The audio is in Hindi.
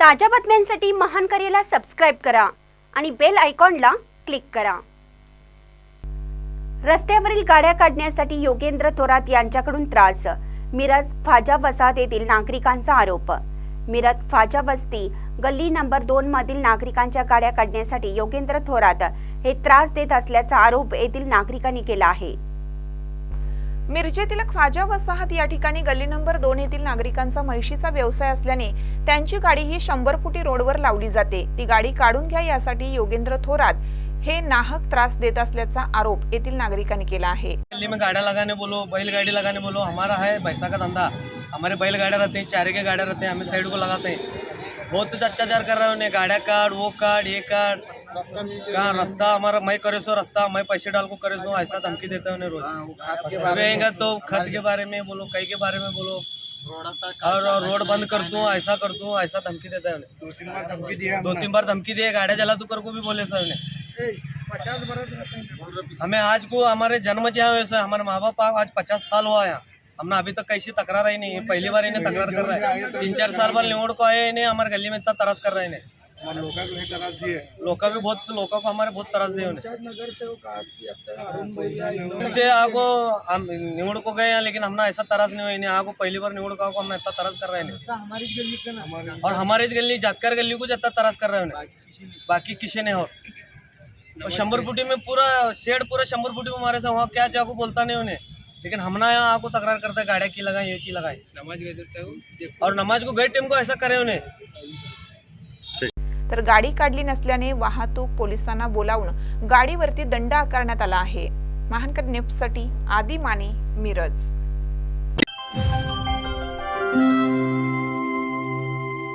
ताज्या बातम्यांसाठी महान करेला सबस्क्राईब करा आणि बेल आयकॉनला क्लिक करा. रस्त्यावरील गाड्या काढण्यासाठी योगेंद्र थोरात यांच्याकडून त्रास. मिरज फाजा वसाहत येथील नागरिकांचा आरोप. मिरज फाजा वस्ती गल्ली नंबर दोन मधील नागरिकांच्या गाड्या काढण्यासाठी योगेंद्र थोरात हे त्रास देत असल्याचा आरोप येथील नागरिकांनी केला आहे. मिरजेतील ख्वाजा वसाहत या ठिकाणी गल्ली नंबर दोन येथील नागरिकांचा म्हैशीचा व्यवसाय असल्याने त्यांची गाडी ही शंभर फुटी रोडवर लावली जाते. ती गाडी काढून घ्या यासाठी योगेंद्र थोरात हे नाहक त्रास देत असल्याचा आरोप येथील नागरिकांनी केला आहे. गाड्या में गाड़ा लगाने बोलो बैलगाड़ी लगाने बोलो हमारा है पैसा का धंधा। हमारे बैलगाड़ियाँ रहते हैं चारे के गाड़ियाँ रहते हैं हमें साइड को लगाते हैं। बहुत अत्याचार कर रहे हैं उन्हें गाड़ियाँ वो कार्ड ये कार्ड कहाँ रास्ता? हमारा मैं करे सो रास्ता मैं पैसे डाल को करे सो ऐसा धमकी देता है उन्हें रोज। अबेगा तो खत के बारे में बोलो कई के बारे में बोलो। और रोड बंद कर दूँ ऐसा कर दूँ ऐसा धमकी देता है दो तीन बार धमकी दिया दो तीन बार धमकी दिए गाड़ियाँ जला तू कर को भी बोले सर उन्हें। हमें आज को हमारे जन्म से आए वैसे हमारे माँ बाप आज पचास साल हुआ है। हमने अभी तक कैसी तकरार आई नहीं है पहली बार इन्हें तकरार कर रहा है। तीन चार साल बाद निवड़ को आए इन्हें हमारे गली में इतना तरस कर रहे हैं लोका को तरास दिए लोग भी बहुत लोगों को हमारे बहुत तरस दिए उन्हें। से आगो हम निवड़ को गए हैं लेकिन हमने ऐसा तरस नहीं इन्हें आगो पहली बार निवड़ को हमने इतना तरस कर रहे हैं। हमारे और हमारे इस गली जातकर गली को जितना तरस कर रहे हैं बाकी किसी ने और। और शंबर फुटी में पूरा शेड पूरा शंबर फुटी में हमारे से वहाँ क्या जाको बोलता नहीं उन्हें। लेकिन हमने यहाँ आको तकरार करता है गाड़िया की लगाए ये की लगाए नमाज़ और नमाज़ को गए टाइम को ऐसा करे उन्हें। तर गाडी काढली नसल्याने वाहतूक पोलिसांना बोलावून गाडीवरती दंड आकारण्यात आला आहे. महानकर न्यूजसाठी आदी माने मिरज.